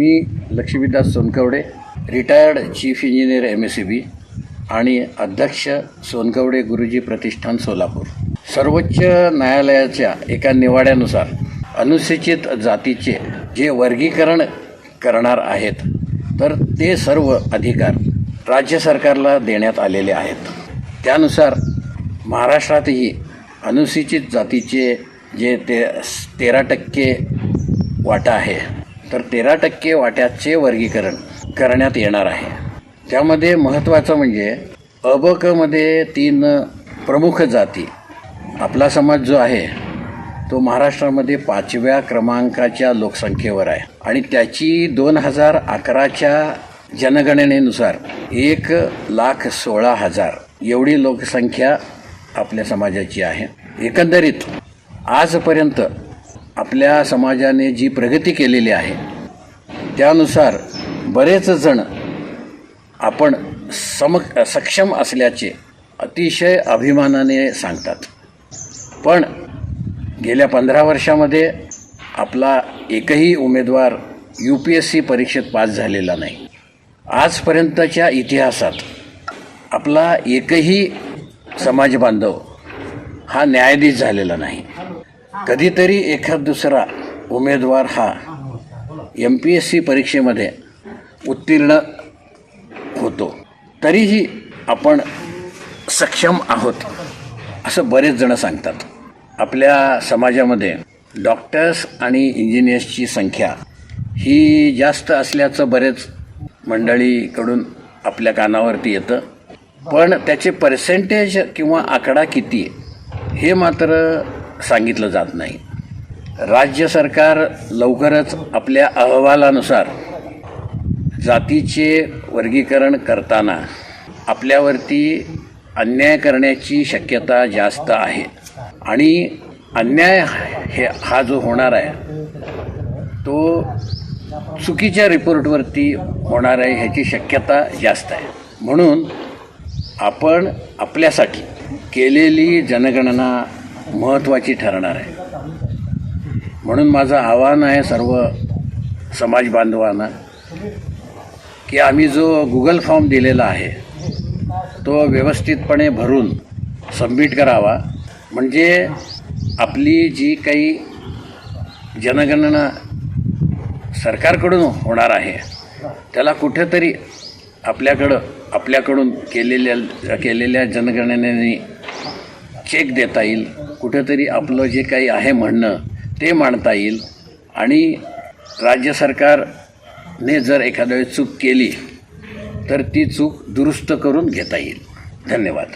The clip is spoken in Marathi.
मी Laxmidas Sonkawade retired chief engineer M S C B आणि अध्यक्ष सोनकवडे गुरुजी प्रतिष्ठान सोलापूर. सर्वोच्च न्यायालयाच्या एका निवाड्यानुसार अनुसूचित जातीचे जे वर्गीकरण करणार आहेत तर ते सर्व अधिकार राज्य सरकारला देण्यात आलेले आहेत. त्यानुसार महाराष्ट्रातही अनुसूचित जातीचे जे ते तेरा टक्के वाटा आहे तर तेरा टक्के वाट्याचे वर्गीकरण करण्यात येणार आहे. त्यामध्ये महत्त्वाचं म्हणजे अबकमध्ये तीन प्रमुख जाती. आपला समाज जो आहे तो महाराष्ट्रामध्ये पाचव्या क्रमांकाच्या लोकसंख्येवर आहे. आणि त्याची दोन हजार अकराच्या जनगणनेनुसार एक लाख सोळा हजार एवढी लोकसंख्या आपल्या समाजाची आहे. एकंदरीत आजपर्यंत आपल्या समाजाने जी प्रगती केलेली आहे त्यानुसार बरेच जण आपण सम सक्षम असल्याचे अतिशय अभिमानाने सांगतात. पण गेल्या पंधरा वर्षामध्ये आपला एकही उमेदवार यू पी एस सी परीक्षेत पास झालेला नाही. आजपर्यंतच्या इतिहासात आपला एकही समाज बांधव हा न्यायाधीश झालेला नाही. कधीतरी एखाद दुसरा उमेदवार हा एम पी एस सी परीक्षेमध्ये उत्तीर्ण होतो. तरीही आपण सक्षम आहोत असं बरेच जण सांगतात. आपल्या समाजामध्ये डॉक्टर्स आणि इंजिनियर्सची संख्या ही जास्त असल्याचं बरेच मंडळीकडून आपल्या कानावरती येतं. पण त्याचे पर्सेंटेज किंवा आकडा किती हे मात्र सांगितलं जात नाही. राज्य सरकार लवकरच आपल्या अहवालानुसार जातीचे वर्गीकरण करताना आपल्यावरती अन्याय करण्याची शक्यता जास्त आहे. आणि अन्याय हे हा जो होणार आहे तो चुकीच्या रिपोर्टवरती होणार आहे ह्याची शक्यता जास्त आहे. म्हणून आपण आपल्यासाठी केलेली जनगणना महत्त्वाची ठरणार आहे. म्हणून माझं आव्हान आहे सर्व समाज बांधवांना की आम्ही जो गुगल फॉर्म दिलेला आहे तो व्यवस्थितपणे भरून सबमिट करावा. म्हणजे आपली जी काही जनगणना सरकारकडून होणार आहे त्याला कुठेतरी आपल्याकडं आपल्याकडून केलेल्या केलेल्या जनगणनेने चेक देता येईल. कुठेतरी आपलं जे काही आहे म्हणणं ते मांडता येईल. आणि राज्य सरकारने जर एखाद्या वेळेस चूक केली तर ती चूक दुरुस्त करून घेता येईल. धन्यवाद.